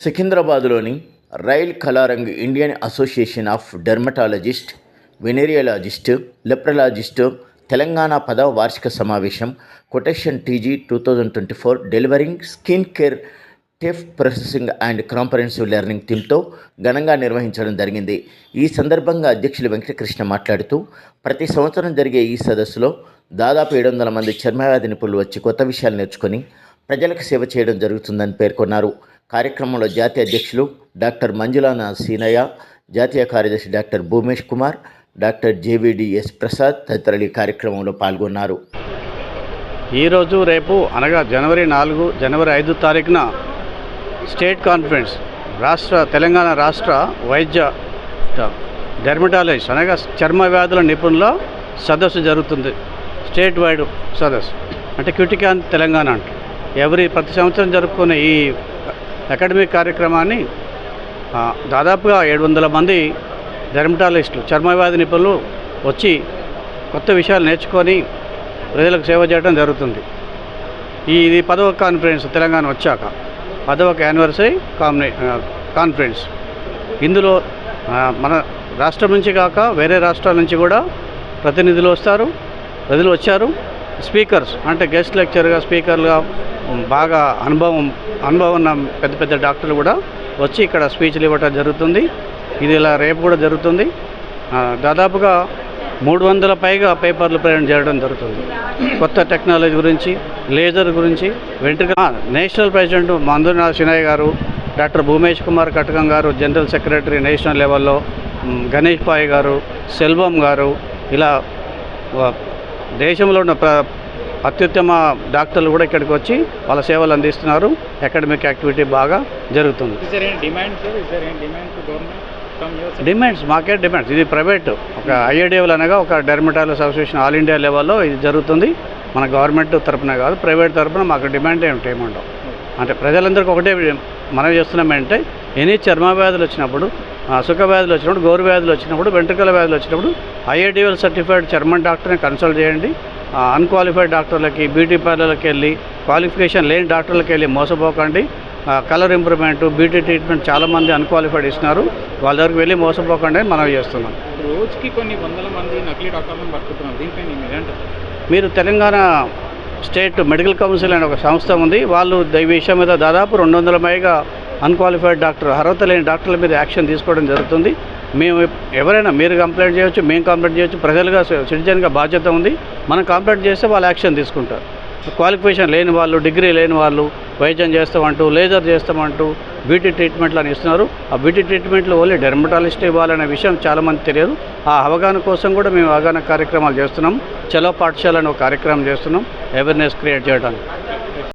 సికింద్రాబాద్లోని rail Kalarang Indian association of dermatologist venereologist leprologist Telangana పదవ వార్షిక సమావేశం quotation TG two thousand twenty four delivering skin care టెఫ్ processing and comprehensive learning టీమ్తో ఘనంగా నిర్వహించడం జరిగింది. ఈ సందర్భంగా అధ్యక్షులు వెంకటకృష్ణ మాట్లాడుతూ ప్రతి సంవత్సరం జరిగే ఈ సదస్సులో దాదాపు ఏడు వందల మంది చర్మవ్యాధి నిపుణులు వచ్చి కొత్త విషయాలు నేర్చుకొని ప్రజలకు సేవ చేయడం జరుగుతుందని పేర్కొన్నారు. కార్యక్రమంలో జాతీయ అధ్యక్షులు డాక్టర్ మంజులాన సీనయ్య జాతీయ కార్యదర్శి doctor Bhumesh Kumar doctor J V D S Prasad తదితరులు ఈ కార్యక్రమంలో పాల్గొన్నారు. ఈరోజు రేపు అనగా జనవరి నాలుగు జనవరి ఐదు తారీఖున స్టేట్ కాన్ఫరెన్స్ రాష్ట్ర తెలంగాణ రాష్ట్ర వైద్య డెర్మటాలజిస్ట్ అనగా చర్మ వ్యాధుల నిపుణుల సదస్సు జరుగుతుంది. స్టేట్ వైడ్ సదస్సు. అంటే క్యూటికాన్ తెలంగాణ అంట ఎవరి ప్రతి సంవత్సరం జరుపుకునే ఈ అకాడమిక్ కార్యక్రమాన్ని దాదాపుగా ఏడు వందల మంది డెర్మటాలజిస్టులు చర్మవ్యాధి నిపుణులు వచ్చి కొత్త విషయాలు నేర్చుకొని ప్రజలకు సేవ చేయడం జరుగుతుంది. ఈ ఇది పదవ కాన్ఫరెన్స్ తెలంగాణ వచ్చాక పదవ యానివర్సరీ కామ్నే కాన్ఫరెన్స్. ఇందులో మన రాష్ట్రం నుంచి కాక వేరే రాష్ట్రాల నుంచి కూడా ప్రతినిధులు వస్తారు ప్రజలు వచ్చారు. స్పీకర్స్ అంటే గెస్ట్ లెక్చర్గా స్పీకర్గా బాగా అనుభవం అనుభవం ఉన్న పెద్ద పెద్ద డాక్టర్లు కూడా వచ్చి ఇక్కడ స్పీచ్లు ఇవ్వటం జరుగుతుంది. ఇది ఇలా రేపు కూడా జరుగుతుంది. దాదాపుగా మూడు వందల పైగా పేపర్లు ప్రయాణం చేయడం జరుగుతుంది. కొత్త టెక్నాలజీ గురించి లేజర్ గురించి వెంట్రుక నేషనల్ ప్రెసిడెంట్ మందునాథ్ సినాయ్ గారు డాక్టర్ భూమేష్ కుమార్ కటకం గారు జనరల్ సెక్రటరీ నేషనల్ లెవెల్లో గణేష్ పాయ్ గారు సెల్వం గారు ఇలా దేశంలో ఉన్న ప్ర అత్యుత్తమ డాక్టర్లు కూడా ఇక్కడికి వచ్చి వాళ్ళ సేవలు అందిస్తున్నారు. అకాడమిక్ యాక్టివిటీ బాగా జరుగుతుంది? డిమాండ్స్ మాకే డిమాండ్స్ ఇది ప్రైవేట్. ఒక ఐఐడిఎల్ అనగా ఒక డెర్మటాలజీ అసోసియేషన్ ఆల్ ఇండియా లెవెల్లో ఇది జరుగుతుంది. మన గవర్నమెంట్ తరపున కాదు ప్రైవేట్ తరపున మాకు డిమాండ్ ఏమిటి ఏముండవు. అంటే ప్రజలందరికీ ఒకటే మనం చేస్తున్నామంటే ఎనీ చర్మ వ్యాధులు వచ్చినప్పుడు సుఖ వ్యాధులు వచ్చినప్పుడు గోరు వ్యాధులు వచ్చినప్పుడు వెంట్రుకల వ్యాధులు వచ్చినప్పుడు ఐఐడిఎల్ సర్టిఫైడ్ చర్మన్ డాక్టర్ని కన్సల్ట్ చేయండి. అన్క్వాలిఫైడ్ డాక్టర్లకి బ్యూటీ పార్లర్కి వెళ్ళి క్వాలిఫికేషన్ లేని డాక్టర్లకి వెళ్ళి మోసపోకండి. కలర్ ఇంప్రూవ్మెంట్ బ్యూటీ ట్రీట్మెంట్ చాలామంది అన్క్వాలిఫైడ్ ఇస్తున్నారు. వాళ్ళ దగ్గరికి వెళ్ళి మోసపోకండి అని మనం చేస్తున్నాం. రోజుకి కొన్ని వందల మంది నకిలీ డాక్టర్లను పట్టుకుంటున్నారు. దీనిపై మీరు తెలంగాణ స్టేట్ మెడికల్ కౌన్సిల్ అనే ఒక సంస్థ ఉంది. వాళ్ళు ఈ విషయం మీద దాదాపు రెండు వందల పైగా అన్క్వాలిఫైడ్ డాక్టర్ అర్హత లేని డాక్టర్ల మీద యాక్షన్ తీసుకోవడం జరుగుతుంది. మేము ఎవరైనా మీరు కంప్లైంట్ చేయొచ్చు మేము కంప్లైంట్ చేయొచ్చు ప్రజలుగా సిటిజన్గా బాధ్యత ఉంది. మనం కంప్లైంట్ చేస్తే వాళ్ళు యాక్షన్ తీసుకుంటారు. క్వాలిఫికేషన్ లేని వాళ్ళు డిగ్రీ లేని వాళ్ళు వైద్యం చేస్తామంటూ లేజర్ చేస్తామంటూ బ్యూటీ ట్రీట్మెంట్లు అని ఇస్తున్నారు. ఆ బ్యూటీ ట్రీట్మెంట్లు ఓన్లీ డెర్మటాలజిస్ట్ ఇవ్వాలనే విషయం చాలామంది తెలియదు. ఆ అవగాహన కోసం కూడా మేము అవగాహన కార్యక్రమాలు చేస్తున్నాం. చలో పాఠశాల అనే ఒక కార్యక్రమం చేస్తున్నాం. అవేర్నెస్ క్రియేట్ చేయడానికి